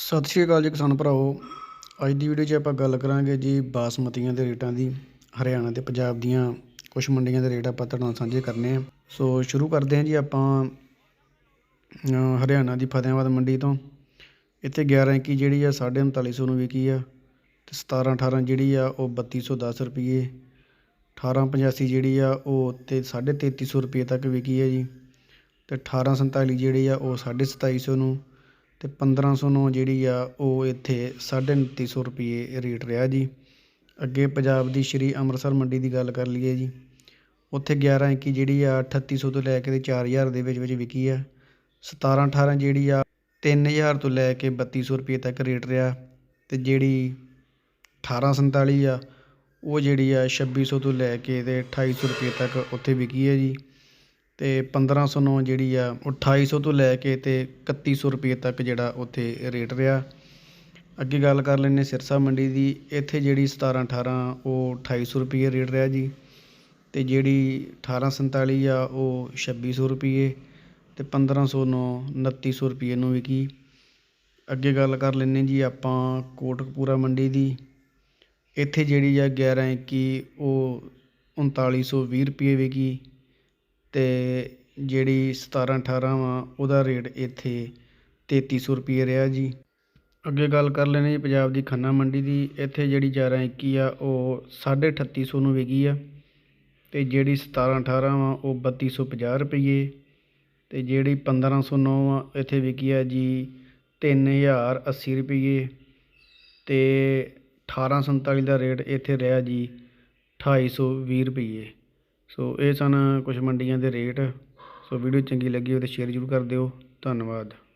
ਸਤਿ ਸ਼੍ਰੀ ਅਕਾਲ ਜੀ ਕਿਸਾਨ ਭਰਾਓ ਅੱਜ ਦੀ ਵੀਡੀਓ 'ਚ ਆਪਾਂ ਗੱਲ ਕਰਾਂਗੇ ਜੀ ਬਾਸਮਤੀਆਂ ਦੇ ਰੇਟਾਂ ਦੀ। ਹਰਿਆਣਾ ਤੇ ਪੰਜਾਬ ਦੀਆਂ ਕੁਝ ਮੰਡੀਆਂ ਦੇ ਰੇਟ ਆਪਾਂ ਤੁਹਾਡੇ ਨਾਲ ਸਾਂਝੇ ਕਰਨੇ ਆ। ਸੋ ਸ਼ੁਰੂ ਕਰਦੇ ਹਾਂ ਜੀ ਆਪਾਂ ਹਰਿਆਣਾ ਦੀ ਫਤਿਆਬਾਦ ਮੰਡੀ ਤੋਂ। ਇੱਥੇ 11 ਇੱਕੀ ਜਿਹੜੀ ਆ 3950 ਨੂੰ ਵਿਕੀ ਆ ਤੇ 17 18 ਜਿਹੜੀ ਆ, ਉਹ 3210 ਰੁਪਏ 1885 ਜਿਹੜੀ ਆ, ਉਹ ਤੇ 3350 ਰੁਪਏ ਤੱਕ ਵਿਕੀ ਹੈ ਜੀ। ਤੇ 1847 ਜਿਹੜੀ ਆ, ਉਹ 2750 ਨੂੰ। ਤੇ 1500 ਨੂੰ ਜਿਹੜੀ ਆ, ਉਹ ਇੱਥੇ ਸਾਢੇ ਉਨੱਤੀ ਸੌ ਰੁਪਈਏ ਰੇਟ ਰਿਹਾ ਜੀ। ਅੱਗੇ ਪੰਜਾਬ ਦੀ ਸ਼੍ਰੀ ਅੰਮ੍ਰਿਤਸਰ ਮੰਡੀ ਦੀ ਗੱਲ ਕਰ ਲਈਏ ਜੀ। ਉੱਥੇ 11 ਇੱਕੀ ਜਿਹੜੀ ਆ, ਅਠੱਤੀ ਸੌ ਤੋਂ ਲੈ ਕੇ ਤੇ 4000 ਦੇ ਵਿੱਚ ਵਿੱਚ ਵਿਕੀ ਆ। 17 18 ਜਿਹੜੀ ਆ 3000 ਤੋਂ ਲੈ ਕੇ ਬੱਤੀ ਸੌ ਰੁਪਏ ਤੱਕ ਰੇਟ ਰਿਹਾ। ਅਤੇ ਜਿਹੜੀ 1847 ਆ, ਉਹ ਜਿਹੜੀ ਆ, ਛੱਬੀ ਸੌ ਤੋਂ ਲੈ ਕੇ ਤੇ 2800 ਰੁਪਏ ਤੱਕ ਉੱਥੇ ਵਿਕੀ ਹੈ ਜੀ। ਤੇ 1509 ਜਿਹੜੀ ਆ, ਉਹ 2800 ਤੋਂ ਲੈ ਕੇ ਤੇ 3100 ਰੁਪਏ ਤੱਕ ਜਿਹੜਾ ਉੱਥੇ ਰੇਟ ਰਿਹਾ। ਅੱਗੇ ਗੱਲ ਕਰ ਲੈਂਦੇ ਸਿਰਸਾ ਮੰਡੀ ਦੀ, ਇੱਥੇ ਜਿਹੜੀ 17 18 ਉਹ 2800 ਰੁਪਏ ਰੇਟ ਰਿਹਾ ਜੀ। ਤੇ ਜਿਹੜੀ 1847 ਆ, ਉਹ 2600 ਰੁਪਏ ਤੇ 1509 2900 ਰੁਪਏ ਨੂੰ ਵਿਕੀ। ਅੱਗੇ ਗੱਲ ਕਰ ਲੈਂਦੇ ਜੀ ਆਪਾਂ ਕੋਟਕਪੂਰਾ ਮੰਡੀ ਦੀ। ਇੱਥੇ ਜਿਹੜੀ ਆ 11 ਇੱਕੀ, ਉਹ 3920 ਰੁਪਏ ਵਿਕੀ। ਤੇ ਜਿਹੜੀ 17 18 ਵਾ, ਉਹਦਾ ਰੇਟ ਇੱਥੇ ਤੇਤੀ ਸੌ ਰੁਪਈਏ ਰਿਹਾ ਜੀ। ਅੱਗੇ ਗੱਲ ਕਰ ਲੈਂਦੇ ਜੀ ਪੰਜਾਬ ਦੀ ਖੰਨਾ ਮੰਡੀ ਦੀ। ਇੱਥੇ ਜਿਹੜੀ 11 21 ਆ, ਉਹ 3850 ਨੂੰ ਵਿਕੀ ਆ। ਅਤੇ ਜਿਹੜੀ 17 18 ਵਾ, ਉਹ ਬੱਤੀ ਸੌ ਪੰਜਾਹ ਰੁਪਈਏ। ਅਤੇ ਜਿਹੜੀ 1509 ਆ ਇੱਥੇ ਵਿਕੀ ਆ ਜੀ 3080 ਰੁਪਏ ਤੇ 1847 ਦਾ ਰੇਟ ਇੱਥੇ ਰਿਹਾ ਜੀ ਅਠਾਈ ਸੌ ਵੀਹ ਰੁਪਈਏ। ਸੋ ਇਹ ਸਨ ਕੁਝ ਮੰਡੀਆਂ ਦੇ ਰੇਟ। ਸੋ ਵੀਡੀਓ ਚੰਗੀ ਲੱਗੀ ਹੋਵੇ ਤਾਂ ਸ਼ੇਅਰ ਜ਼ਰੂਰ ਕਰ ਦਿਓ। ਧੰਨਵਾਦ।